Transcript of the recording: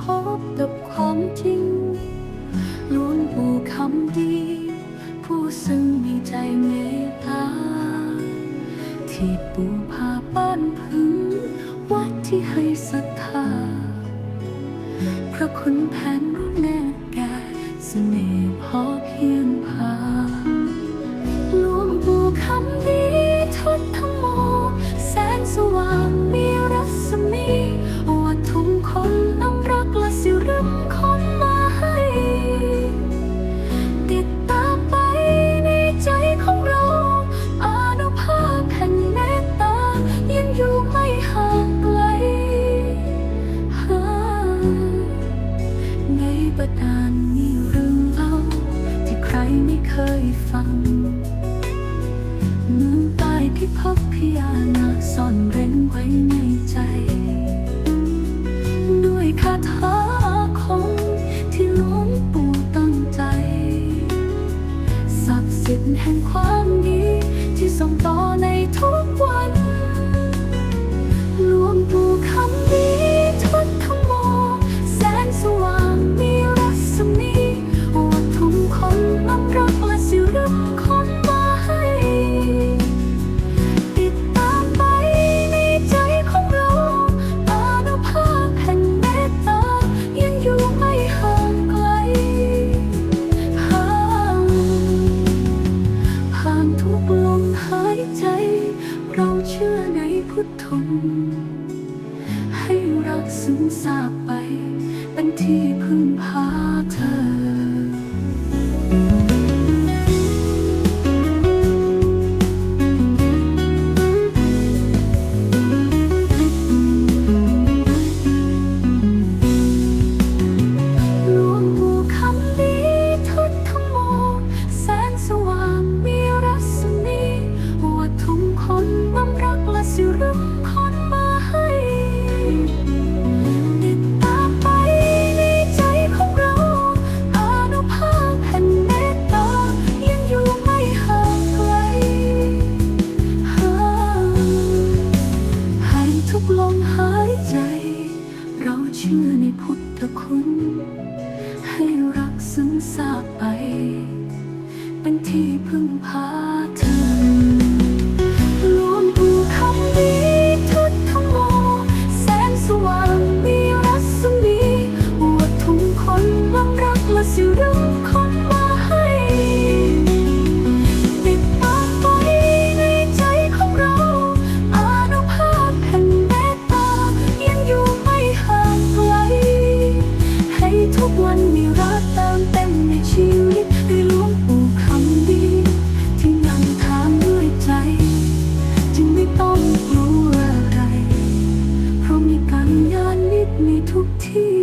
พบกับความจริงล้วนบูคำดี ผู้ซึ่งมีใจเมตตา ที่ปูพาบ้านพึ่ง วัดที่ให้ศรัทธาพระคุณแผนรู้แน่แก่เสน่ห์พอ เคยฟังเมืองใต้พิภพพยานาซ่อนเร้นไว้ในใจ ด้วยคาถาอาคมที่หลวงปู่ตั้งใจ ศักดิ์สิทธิ์แห่งความดีที่ส่งต่อในทุกวันหลวงปู่ ซึมซาบไป เป็นที่พึ่งพาเธอ ระคุณ ให้รักซึ้งซาบไป เป็นที่พึ่งพา เพราะมีกันงานนิดในทุกที่